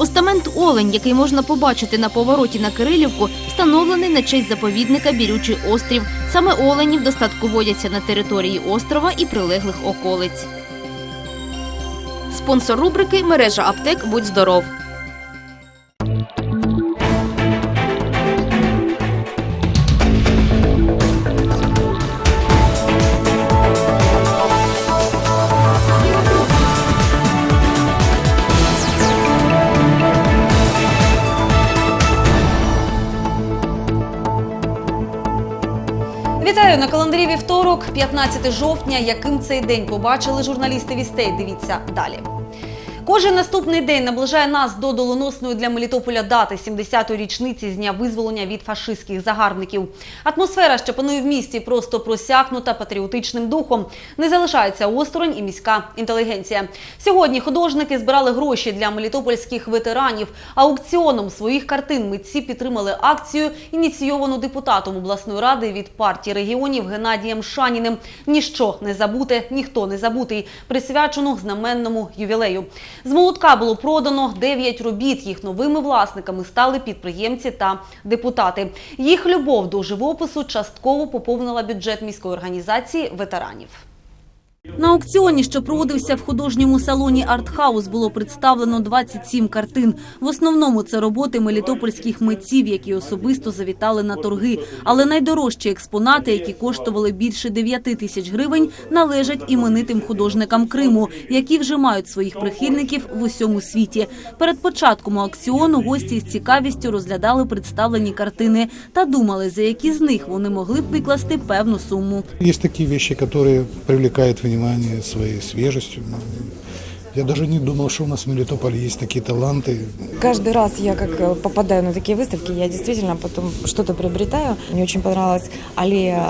Постамент Олень, який можна побачити на повороті на Кирилівку, встановлений на честь заповідника Бірючий острів. Саме оленів достатку водяться на території острова і прилеглих околиць. Спонсор рубрики мережа аптек Будь здоров. Вітаю на календарі вівторок, 15 жовтня. Яким цей день побачили журналісти вістей? Дивіться далі. Кожен наступний день наближає нас до доленосної для Мелітополя дати 70-ї річниці з дня визволення від фашистських загарбників. Атмосфера, що панує в місті, просто просякнута патріотичним духом. Не залишається осторонь і міська інтелігенція. Сьогодні художники збирали гроші для мелітопольських ветеранів. Аукціоном своїх картин митці підтримали акцію, ініційовану депутатом обласної ради від партії регіонів Геннадієм Шаніним. Ніщо не забуте, ніхто не забутий, присвячену знаменному ювілею. З молотка було продано 9 робіт. Їх новими власниками стали підприємці та депутати. Їх любов до живопису частково поповнила бюджет міської організації ветеранів. На аукціоні, що проводився в художньому салоні Артхаус, було представлено 27 картин. В основному це роботи мелітопольських митців, які особисто завітали на торги. Але найдорожчі експонати, які коштували більше 9 тисяч гривень, належать іменитим художникам Криму, які вже мають своїх прихильників в усьому світі. Перед початком аукціону гості з цікавістю розглядали представлені картини та думали, за які з них вони могли б викласти певну суму. Есть такие вещи, которые привлекают внимание своей свежестью. Я даже не думал, что у нас в Мелитополе есть такие таланты. Каждый раз я как э, попадаю на такие выставки, я действительно потом что-то приобретаю. Мне очень понравилась аллея,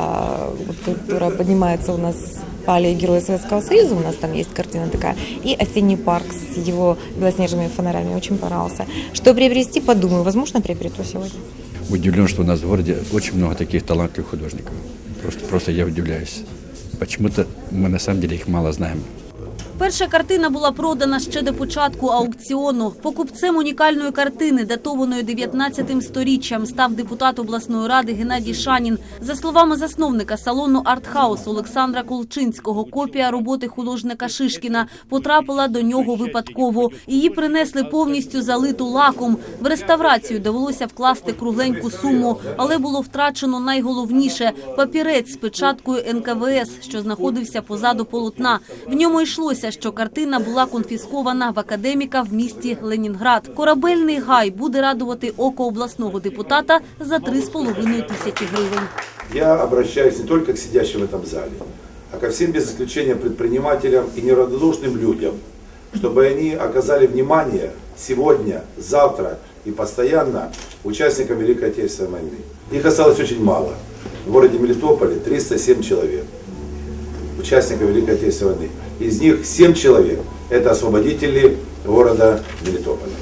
вот, которая поднимается у нас по аллее Героя Советского Союза, у нас там есть картина такая, и осенний парк с его белоснежными фонарями очень понравился. Что приобрести, подумаю, возможно, приобрету сегодня. удивлен, что у нас в городе очень много таких талантливых художников. Просто, просто я удивляюсь. Почему-то мы на самом деле их мало знаем. Перша картина була продана ще до початку аукціону. Покупцем унікальної картини, датованої 19 сторіччям, став депутат обласної ради Геннадій Шанін. За словами засновника салону «Артхаус» Олександра Колчинського, копія роботи художника Шишкіна потрапила до нього випадково. Її принесли повністю залиту лаком. В реставрацію довелося вкласти кругленьку суму, але було втрачено найголовніше – папірець з печаткою НКВС, що знаходився позаду полотна. В ньому йшлося, що картина була конфіскована в академіка в місті Ленінград. Корабельний гай буде радувати око обласного депутата за 3,5 тисячі гривень. Я обращаюсь не только к сидящим в этом зале, а ко всем без исключения предпринимателям и неравнодушным людям, чтобы они оказали внимание сегодня, завтра и постоянно участникам Великой Отечественной войны. Их осталось очень мало. В городе Мелитополе 307 человек, Участников Великой Отечественной войны. Из них 7 человек – это освободители города Мелитополя.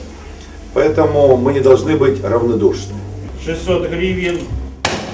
Поэтому мы не должны быть равнодушны. 600 гривен,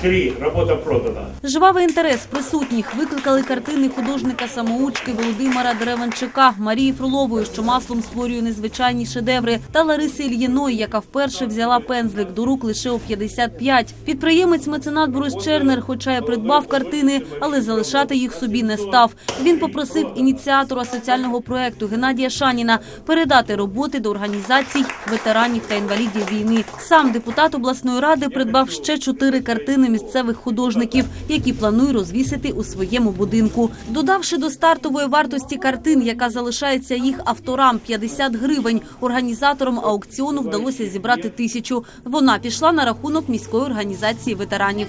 три, работа продана. Жвавий інтерес присутніх викликали картини художника-самоучки Володимира Деревенчика, Марії Фролової, що маслом створює незвичайні шедеври, та Лариси Ільїної, яка вперше взяла пензлик до рук лише у 55. Підприємець-меценат Борис Чернер, хоча й придбав картини, але залишати їх собі не став. Він попросив ініціатора соціального проекту Геннадія Шаніна передати роботи до організацій ветеранів та інвалідів війни. Сам депутат обласної ради придбав ще чотири картини місцевих художників, які планує розвісити у своєму будинку. Додавши до стартової вартості картин, яка залишається їх авторам 50 гривень, організаторам аукціону вдалося зібрати тисячу. Вона пішла на рахунок міської організації ветеранів.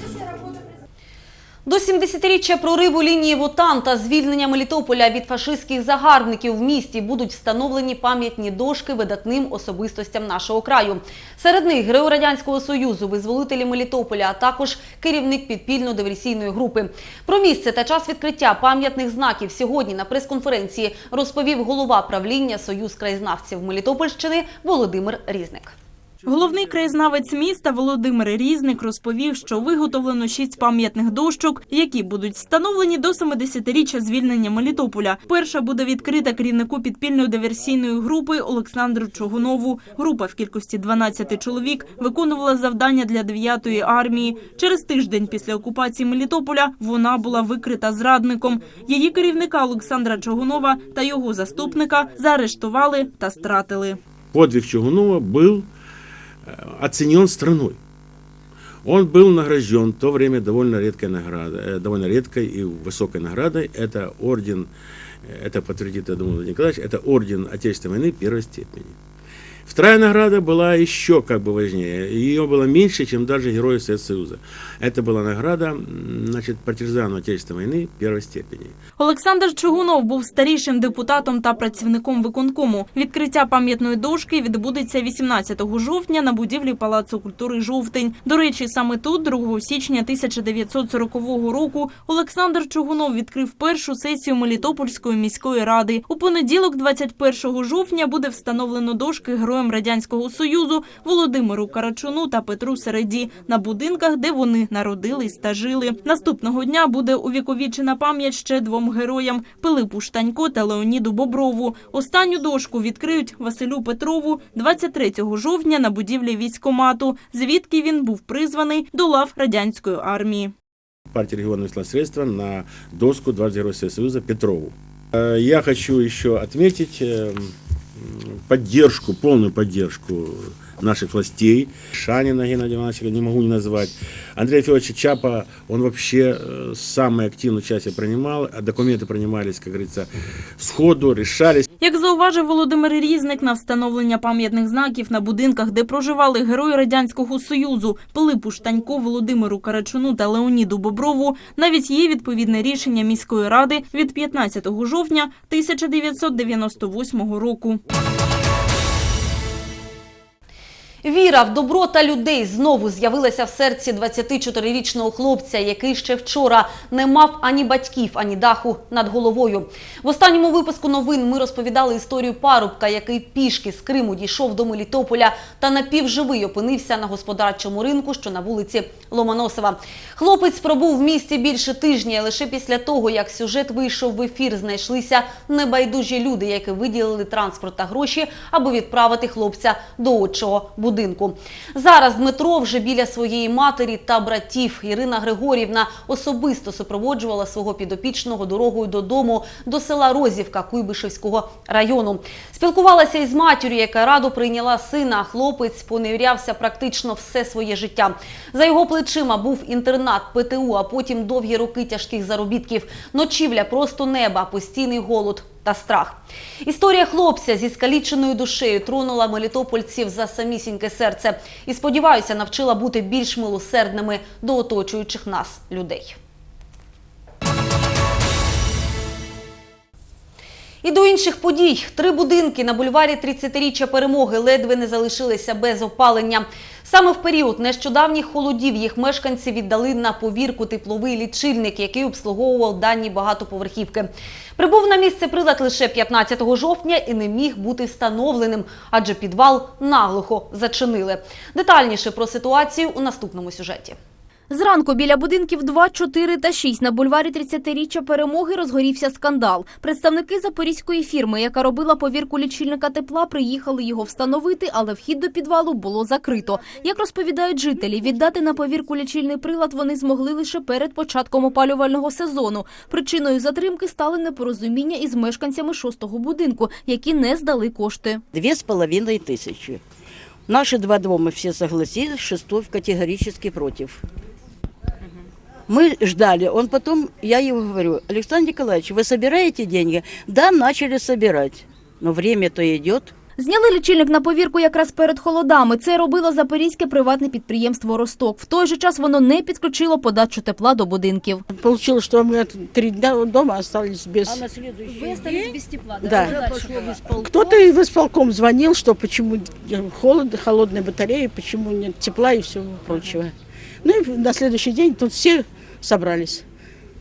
До 70-річчя прориву лінії ВОТАН та звільнення Мелітополя від фашистських загарбників в місті будуть встановлені пам'ятні дошки видатним особистостям нашого краю. Серед них герой Радянського Союзу, визволителі Мелітополя, а також керівник підпільно-диверсійної групи. Про місце та час відкриття пам'ятних знаків сьогодні на прес-конференції розповів голова правління Союз краєзнавців Мелітопольщини Володимир Різник. Головний краєзнавець міста Володимир Різник розповів, що виготовлено шість пам'ятних дощок, які будуть встановлені до 70-річчя звільнення Мелітополя. Перша буде відкрита керівнику підпільної диверсійної групи Олександру Чогунову. Група в кількості 12 чоловік виконувала завдання для 9-ї армії. Через тиждень після окупації Мелітополя вона була викрита зрадником. Її керівника Олександра Чогунова та його заступника заарештували та стратили. подвиг Чугунова был э, оценен страной. Он был награжден в то время довольно редкой наградой, э, довольно редкой и высокой наградой. Это орден, э, это подтвердит, я думаю, Владимир Николаевич, это орден Отечественной войны первой степени. Вторая награда была еще как бы важнее. Ее было меньше, чем даже Героя Советского Союза. Это была награда м, значит, партизану Отечественной войны первой степени. Олександр Чугунов був старішим депутатом та працівником виконкому. Відкриття пам'ятної дошки відбудеться 18 жовтня на будівлі Палацу культури «Жовтень». До речі, саме тут, 2 січня 1940 року, Олександр Чугунов відкрив першу сесію Мелітопольської міської ради. У понеділок, 21 жовтня, буде встановлено дошки героям Радянського Союзу Володимиру Карачуну та Петру Середі на будинках, де вони народились та жили. Наступного дня буде увіковічена пам'ять ще двом героям Пилипу Штанько та Леоніду Боброву. Останню дошку відкриють Василю Петрову 23 жовтня на будівлі військомату, звідки він був призваний до лав радянської армії. партии регионального исламского средства на доску 20 Героя Союза Петрову. Э, Я хочу еще отметить поддержку, полную поддержку наших властей. Шанина Геннадия Ивановича не могу не назвать. Андрея Федоровича Чапа, он вообще э, самое активное участие принимал, а документы принимались, как говорится, сходу, решались. Як зауважив Володимир Різник, на встановлення пам'ятних знаків на будинках, де проживали герої Радянського Союзу Пилипу Штанько, Володимиру Карачуну та Леоніду Боброву, навіть є відповідне рішення міської ради від 15 жовтня 1998 року. Віра в добро та людей знову з'явилася в серці 24-річного хлопця, який ще вчора не мав ані батьків, ані даху над головою. В останньому випуску новин ми розповідали історію парубка, який пішки з Криму дійшов до Мелітополя та напівживий опинився на господарчому ринку, що на вулиці Ломоносова. Хлопець пробув в місті більше тижня. Лише після того, як сюжет вийшов в ефір, знайшлися небайдужі люди, які виділили транспорт та гроші, аби відправити хлопця до отчого будинку. Зараз Дмитро вже біля своєї матері та братів. Ірина Григорівна особисто супроводжувала свого підопічного дорогою додому до села Розівка Куйбишевського району. Спілкувалася із матір'ю, яка радо прийняла сина. Хлопець поневірявся практично все своє життя. За його плечима був інтернат, ПТУ, а потім довгі роки тяжких заробітків. Ночівля просто неба, постійний голод та страх. Історія хлопця зі скаліченою душею тронула мелітопольців за самісіньке серце і, сподіваюся, навчила бути більш милосердними до оточуючих нас людей. І до інших подій. Три будинки на бульварі 30-річчя перемоги ледве не залишилися без опалення. Саме в період нещодавніх холодів їх мешканці віддали на повірку тепловий лічильник, який обслуговував дані багатоповерхівки. Прибув на місце прилад лише 15 жовтня і не міг бути встановленим, адже підвал наглухо зачинили. Детальніше про ситуацію у наступному сюжеті. Зранку біля будинків 2, 4 та 6 на бульварі 30-річчя перемоги розгорівся скандал. Представники запорізької фірми, яка робила повірку лічильника тепла, приїхали його встановити, але вхід до підвалу було закрито. Як розповідають жителі, віддати на повірку лічильний прилад вони змогли лише перед початком опалювального сезону. Причиною затримки стали непорозуміння із мешканцями шостого будинку, які не здали кошти. Две с половиной тысячи. Наши два дома все согласились, шестой категорически против. Мы ждали, он потом, я ему говорю, Александр Николаевич, вы собираете деньги? Да, начали собирать, но время-то идет. Зняли лічильник на повірку якраз перед холодами. Це робило запорізьке приватне підприємство «Росток». В той же час воно не підключило подачу тепла до будинків. Получилось, что мы три дня дома остались без... А на следующий день без тепла. Да. Кто-то из исполком звонил, что почему холод, холодная батарея, почему нет тепла и всего прочего. Ну и на следующий день тут все собрались.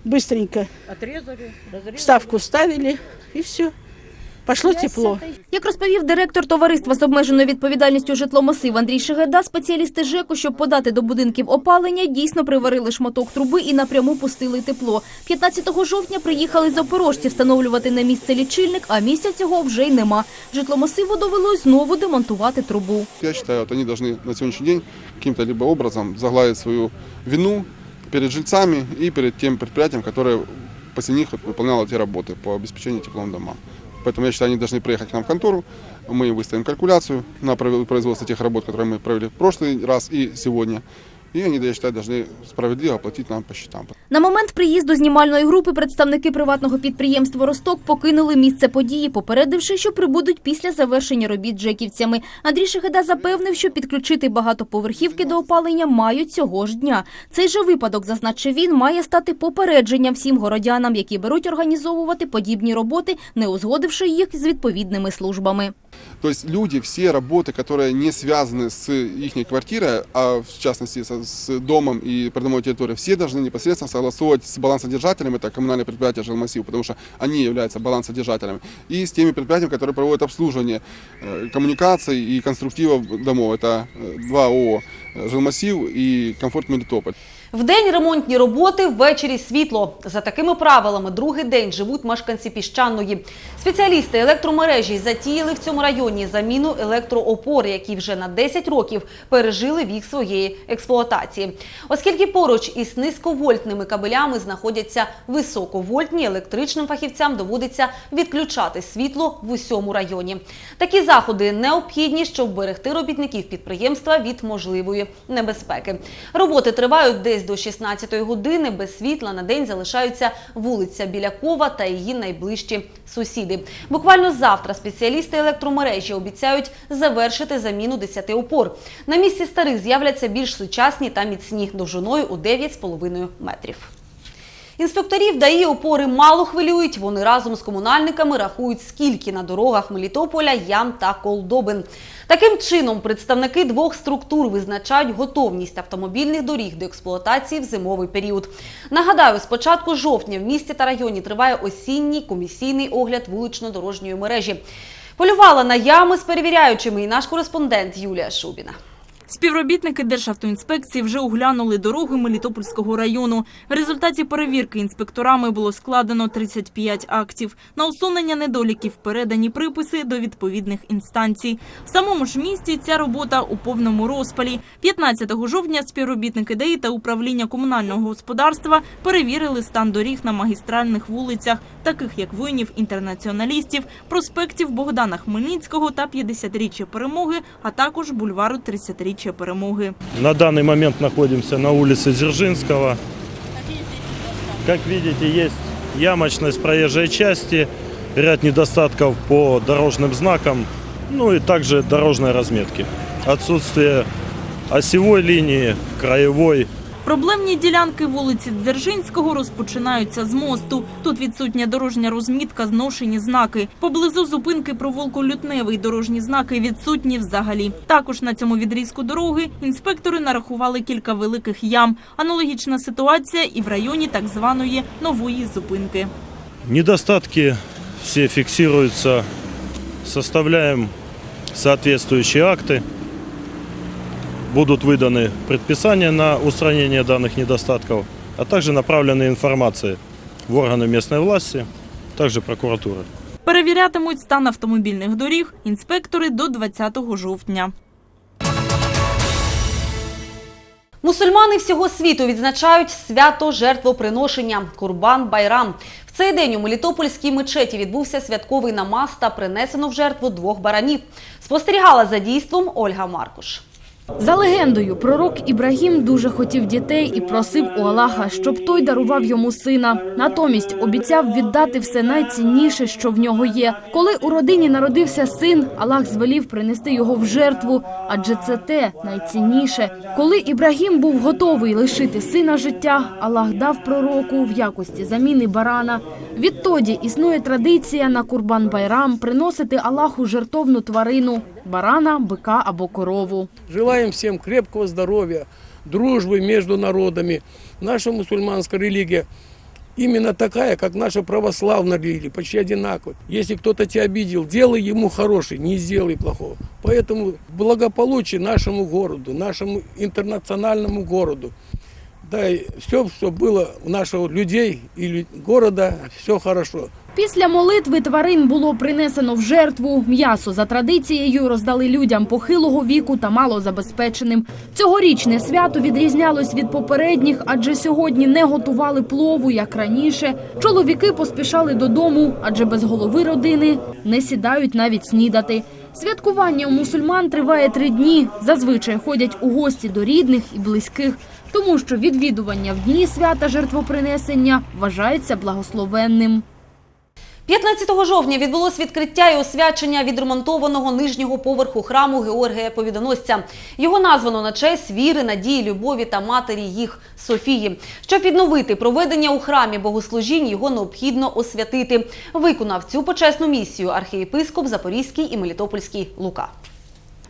Быстренько отрезали, разрезали. ставку ставили и все. Пошло тепло. Як розповів директор товариства з обмеженою відповідальністю житломасив Андрій Шегеда, спеціалісти ЖЕКу, щоб подати до будинків опалення, дійсно приварили шматок труби і напряму пустили тепло. 15 жовтня приїхали запорожці встановлювати на місце лічильник, а місця цього вже й нема. Житломасиву довелось знову демонтувати трубу. Я считаю, вот они должны на сегодняшний день каким-то образом загладить свою вину перед жильцами и перед тем предприятием, которое после них вот выполняло эти работы по обеспечению теплом домам. Поэтому я считаю, они должны приехать к нам в контору, мы выставим калькуляцию на провел- производство тех работ, которые мы провели в прошлый раз и сегодня. И они, я считаю, должны справедливо оплатить нам по счетам. На момент приїзду знімальної групи представники приватного підприємства «Росток» покинули місце події, попередивши, що прибудуть після завершення робіт джеківцями. Андрій Шехеда запевнив, що підключити багатоповерхівки до опалення мають цього ж дня. Цей же випадок, зазначив він, має стати попередженням всім городянам, які беруть організовувати подібні роботи, не узгодивши їх з відповідними службами. То есть люди, все работы, которые не связаны с их квартирой, а в частности со- с домом и придомовой территорией, все должны непосредственно согласовывать с балансодержателем, это коммунальное предприятие «Жилмассив», потому что они являются балансодержателями, и с теми предприятиями, которые проводят обслуживание э, коммуникаций и конструктивов домов. Это э, два ООО э, «Жилмассив» и «Комфорт Мелитополь». Вдень ремонтні роботи, ввечері світло. За такими правилами другий день живуть мешканці піщаної. Спеціалісти електромережі затіяли в цьому районі заміну електроопор, які вже на 10 років пережили вік своєї експлуатації. Оскільки поруч із низьковольтними кабелями знаходяться високовольтні, електричним фахівцям доводиться відключати світло в усьому районі. Такі заходи необхідні, щоб берегти робітників підприємства від можливої небезпеки. Роботи тривають десь до 16 години. Без світла на день залишаються вулиця Білякова та її найближчі сусіди. Буквально завтра спеціалісти електромережі обіцяють завершити заміну 10 опор. На місці старих з'являться більш сучасні та міцні довжиною у 9,5 метрів. Інспекторів ДАІ опори мало хвилюють. Вони разом з комунальниками рахують, скільки на дорогах Мелітополя ям та колдобин. Таким чином, представники двох структур визначають готовність автомобільних доріг до експлуатації в зимовий період. Нагадаю, з початку жовтня в місті та районі триває осінній комісійний огляд вулично-дорожньої мережі. Полювала на ями з перевіряючими і наш кореспондент Юлія Шубіна. Співробітники Державтоінспекції вже оглянули дороги Мелітопольського району. В результаті перевірки інспекторами було складено 35 актів. На усунення недоліків передані приписи до відповідних інстанцій. В самому ж місті ця робота у повному розпалі. 15 жовтня співробітники ДАІ та управління комунального господарства перевірили стан доріг на магістральних вулицях, таких як воїнів інтернаціоналістів, проспектів Богдана Хмельницького та 50-річчя перемоги, а також бульвару 30-річчя перемоги. На данный момент находимся на улице Дзержинского. Как видите, есть ямочность проезжей части, ряд недостатков по дорожным знакам, ну и также дорожной разметки. Отсутствие осевой линии, краевой. Проблемні ділянки вулиці Дзержинського розпочинаються з мосту. Тут відсутня дорожня розмітка, зношені знаки. Поблизу зупинки провулку Лютневий дорожні знаки відсутні взагалі. Також на цьому відрізку дороги інспектори нарахували кілька великих ям. Аналогічна ситуація і в районі так званої нової зупинки. Недостатки все фиксируются, составляем соответствующие акты Будут выданы предписания на устранение данных недостатков, а также направлены информации в органы местной власти, также прокуратуры. Перевірятимуть стан автомобільних доріг інспектори до 20 жовтня. Мусульмани всього світу відзначають свято жертвоприношення Курбан Байрам. В цей день у Мелітопольській мечеті відбувся святковий намаз та принесено в жертву двох баранів. Спостерігала за дійством Ольга Маркуш. За легендою, пророк Ібрагім дуже хотів дітей і просив у Аллаха, щоб той дарував йому сина. Натомість обіцяв віддати все найцінніше, що в нього є. Коли у родині народився син, Аллах звелів принести його в жертву, адже це те найцінніше. Коли Ібрагім був готовий лишити сина життя, Аллах дав пророку в якості заміни барана. Відтоді існує традиція на Курбан Байрам приносити Аллаху жертовну тварину барана, бика або корову. Желаем всем крепкого здоровья, дружбы между народами. Наша мусульманская религия именно такая, как наша православная религия, почти одинаковая. Если кто-то тебя обидел, делай ему хороший, не сделай плохого. Поэтому благополучие нашему городу, нашему интернациональному городу, да и все, что было у наших людей и лю- города, все хорошо. Після молитви тварин було принесено в жертву. М'ясо за традицією роздали людям похилого віку та малозабезпеченим. Цьогорічне свято відрізнялось від попередніх, адже сьогодні не готували плову, як раніше. Чоловіки поспішали додому, адже без голови родини не сідають навіть снідати. Святкування у мусульман триває три дні. Зазвичай ходять у гості до рідних і близьких, тому що відвідування в дні свята жертвопринесення вважається благословенним. 15 жовтня відбулось відкриття і освячення відремонтованого нижнього поверху храму Георгія Повідоносця. Його названо на честь віри, надії, любові та матері їх Софії. Щоб відновити проведення у храмі богослужінь, його необхідно освятити. Виконав цю почесну місію архієпископ Запорізький і Мелітопольський Лука.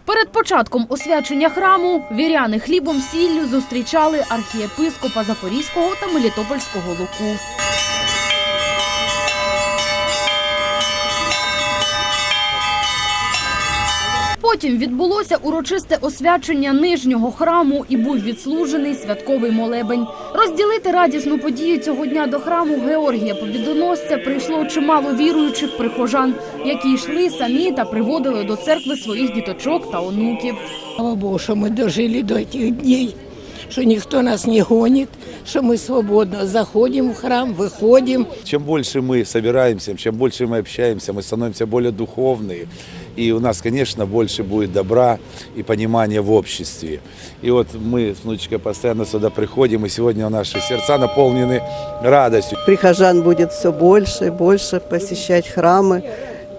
Перед початком освячення храму віряни хлібом сіллю зустрічали архієпископа Запорізького та Мелітопольського Луку. Потім відбулося урочисте освячення нижнього храму і був відслужений святковий молебень. Розділити радісну подію цього дня до храму Георгія Побідоносця прийшло чимало віруючих прихожан, які йшли самі та приводили до церкви своїх діточок та онуків. Слава Богу, что мы дожили до этих дней, что никто нас не гонит, что мы свободно заходим в храм, выходим. Чем больше мы собираемся, чем больше мы общаемся, мы становимся более духовные. И у нас, конечно, больше будет добра и понимания в обществе. И вот мы с внучкой постоянно сюда приходим, и сегодня наши сердца наполнены радостью. Прихожан будет все больше и больше посещать храмы,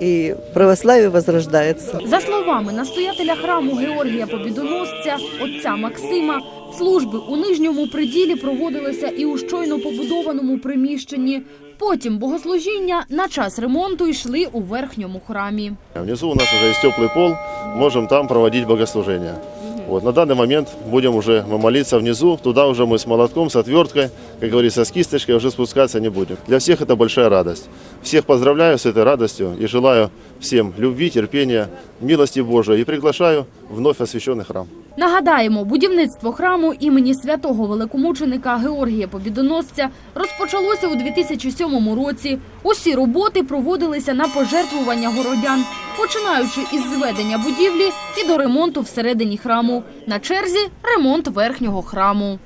и православие возрождается. За словами настоятеля храму Георгія Побідоносця, отця Максима, служби у нижньому приділі проводилися і у щойно побудованому приміщенні. Потім богослужіння на час ремонту йшли у верхньому храмі. Внизу у нас уже есть теплый пол, можем там проводить богослужение. Вот, на данный момент будем уже молиться внизу, туда уже мы с молотком, с отверткой, как говорится, с кисточкой уже спускаться не будем. Для всех это большая радость. Всех поздравляю с этой радостью и желаю всем любви, терпения, милости Божией и приглашаю в вновь освященный храм. Нагадаємо, будівництво храму імені святого великомученика Георгія Побідоносця розпочалося у 2007 році. Усі роботи проводилися на пожертвування городян, починаючи із зведення будівлі і до ремонту всередині храму. На черзі ремонт верхнього храму.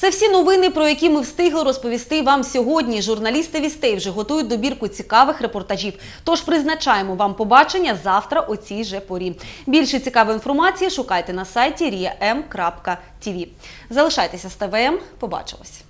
Це всі новини, про які ми встигли розповісти вам сьогодні. Журналісти вістей вже готують добірку цікавих репортажів. Тож призначаємо вам побачення завтра о цій же порі. Більше цікавої інформації шукайте на сайті ria.m.tv. Залишайтеся з ТВМ. Побачимось.